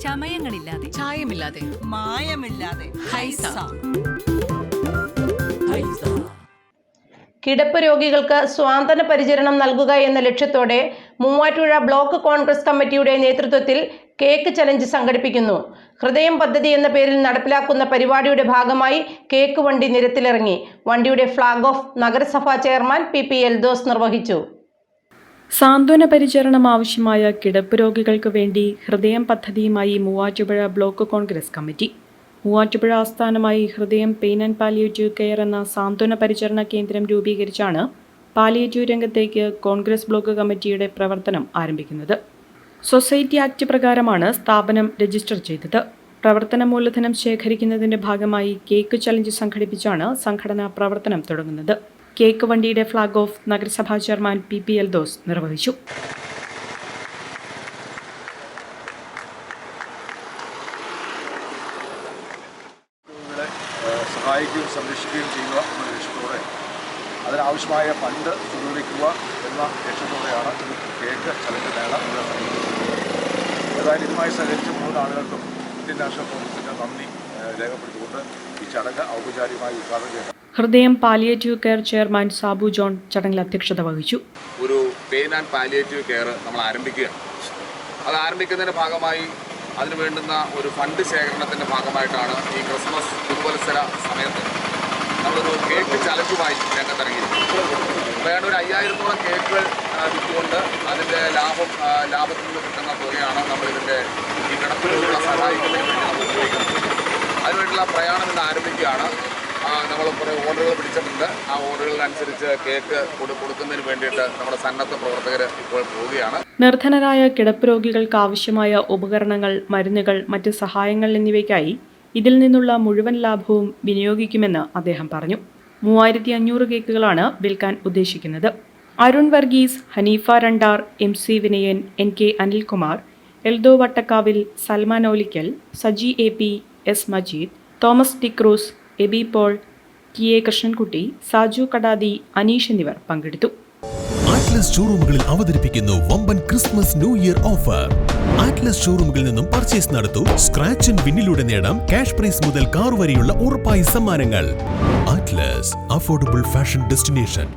ചമയങ്ങളില്ലാതെ. ചായമില്ലാതെ. മായമില്ലാതെ. ഹൈസ. കിടപ്പ് രോഗികൾക്ക് സ്വാന്തന പരിചരണം നൽകുക എന്ന ലക്ഷ്യത്തോടെ മൂവാറ്റുപുഴ ബ്ലോക്ക് കോൺഗ്രസ് കമ്മിറ്റിയുടെ നേതൃത്വത്തിൽ കേക്ക് ചലഞ്ച് സംഘടിപ്പിക്കുന്നു. ഹൃദയം പദ്ധതി എന്ന പേരിൽ നടപ്പിലാക്കുന്ന പരിപാടിയുടെ ഭാഗമായി കേക്ക് വണ്ടി നിരത്തിലിറങ്ങി. വണ്ടിയുടെ ഫ്ളാഗ് ഓഫ് നഗരസഭാ ചെയർമാൻ പി പി എൽദോസ് നിർവഹിച്ചു. സാന്ത്വന പരിചരണം ആവശ്യമായ കിടപ്പ് രോഗികൾക്ക് വേണ്ടി ഹൃദയം പദ്ധതിയുമായി മൂവാറ്റുപുഴ ബ്ലോക്ക് കോൺഗ്രസ് കമ്മിറ്റി. മൂവാറ്റുപുഴ ആസ്ഥാനമായി Hridayam pain and palliative care എന്ന സാന്ത്വന പരിചരണ കേന്ദ്രം രൂപീകരിച്ചാണ് പാലിയേറ്റീവ് രംഗത്തേക്ക് കോൺഗ്രസ് ബ്ലോക്ക് കമ്മിറ്റിയുടെ പ്രവർത്തനം ആരംഭിക്കുന്നത്. സൊസൈറ്റി ആക്ട് പ്രകാരമാണ് സ്ഥാപനം രജിസ്റ്റർ ചെയ്തത്. പ്രവർത്തന മൂലധനം ശേഖരിക്കുന്നതിന്റെ ഭാഗമായി കേക്ക് ചലഞ്ച് സംഘടിപ്പിച്ചാണ് സംഘടന പ്രവർത്തനം തുടങ്ങുന്നത്. കേക്ക് വണ്ടിയുടെ ഫ്ളാഗ് ഓഫ് നഗരസഭാ chairman P P L those നിർവഹിച്ചു. സഹായിക്കുകയും സംരക്ഷിക്കുകയും ചെയ്യുക എന്ന ലക്ഷ്യത്തോടെ അതിനാവശ്യമായ ഫണ്ട് സ്വരൂപിക്കുക എന്ന ലക്ഷ്യത്തോടെയാണ് കേക്ക് ചലഞ്ച് മേള ഏതായാലും ഇതുമായി സഹകരിച്ച മൂന്ന് ആളുകൾക്കും ഇന്ത്യൻ നാഷണൽ കോൺഗ്രസിന്റെ നന്ദി രേഖപ്പെടുത്തിക്കൊണ്ട് ഈ ചടങ്ങ് ഔപചാരികമായി ഉദ്ഘാടനം ചെയ്യുന്നു Hridayam palliative care chairman Sabu John ചടങ്ങിൽ അധ്യക്ഷത വഹിച്ചു. ഒരു പെയിൻ ആൻഡ് പാലിയേറ്റീവ് കെയർ നമ്മൾ ആരംഭിക്കുക അത് ആരംഭിക്കുന്നതിന്റെ ഭാഗമായി അതിന് വേണ്ടുന്ന ഒരു ഫണ്ട് ശേഖരണത്തിന്റെ ഭാഗമായിട്ടാണ് ഈ ക്രിസ്മസ് പുതുവത്സര സമയത്ത് നമ്മളൊരു കേക്ക് ചലഞ്ചുമായി രംഗത്തിറങ്ങിയിരിക്കുന്നത്. വേണ്ട ഒരു അയ്യായിരത്തോളം കേക്കുകൾ വിറ്റുകൊണ്ട് അതിന്റെ ലാഭം ലാഭത്തിൽ നിന്ന് കിട്ടുന്ന തുകയാണ് നമ്മളിതിന്റെ ഈ കിടപ്പിലുള്ള സഹായിക്കുന്നതിന് വേണ്ടി നമ്മൾ ഉപയോഗിക്കുന്നത്. അതിനുവേണ്ടിയുള്ള പ്രയാണം ഇന്ന് ആരംഭിക്കുകയാണ്. നമ്മൾ കുറേ ഓർഡറുകൾ പിടിച്ചിട്ടുണ്ട്. ആ ഓർഡറുകളിനനുസരിച്ച് കേക്ക് കൊടു കൊടുക്കുന്നതിന് വേണ്ടിയിട്ട് നമ്മുടെ സന്നദ്ധ പ്രവർത്തകർ ഇപ്പോൾ പോവുകയാണ്. നിർധനരായ കിടപ്പ് രോഗികൾക്ക് ആവശ്യമായ ഉപകരണങ്ങൾ മരുന്നുകൾ മറ്റ് സഹായങ്ങൾ എന്നിവയ്ക്കായി ഇതിൽ നിന്നുള്ള മുഴുവൻ ലാഭവും വിനിയോഗിക്കുമെന്ന് അദ്ദേഹം പറഞ്ഞു. മൂവായിരത്തി അഞ്ഞൂറ് കേക്കുകളാണ് വിൽക്കാൻ ഉദ്ദേശിക്കുന്നത്. Arun Varghese Haneefa Randar M C Vinayan N K Anilkumar Eldho Vattakkavil Salman Olickal Saji A P S Majeed Thomas D'Cruz Abi Paul T A. Krishnankutty Saju Kadadi Aneesh എന്നിവർ പങ്കെടുത്തു. ആറ്റ്ലസ് ഷോറൂമുകളിൽ അവതരിപ്പിക്കുന്നു വമ്പൻ Christmas new year offer. Atlas ഷോറൂമുകളിൽ നിന്നും purchase നടത്തൂ scratch and വിന്നിലൂടെ നേടാം cash price മുതൽ കാർ വരെയുള്ള ഉറപ്പായ സമ്മാനങ്ങൾ. Atlas affordable fashion destination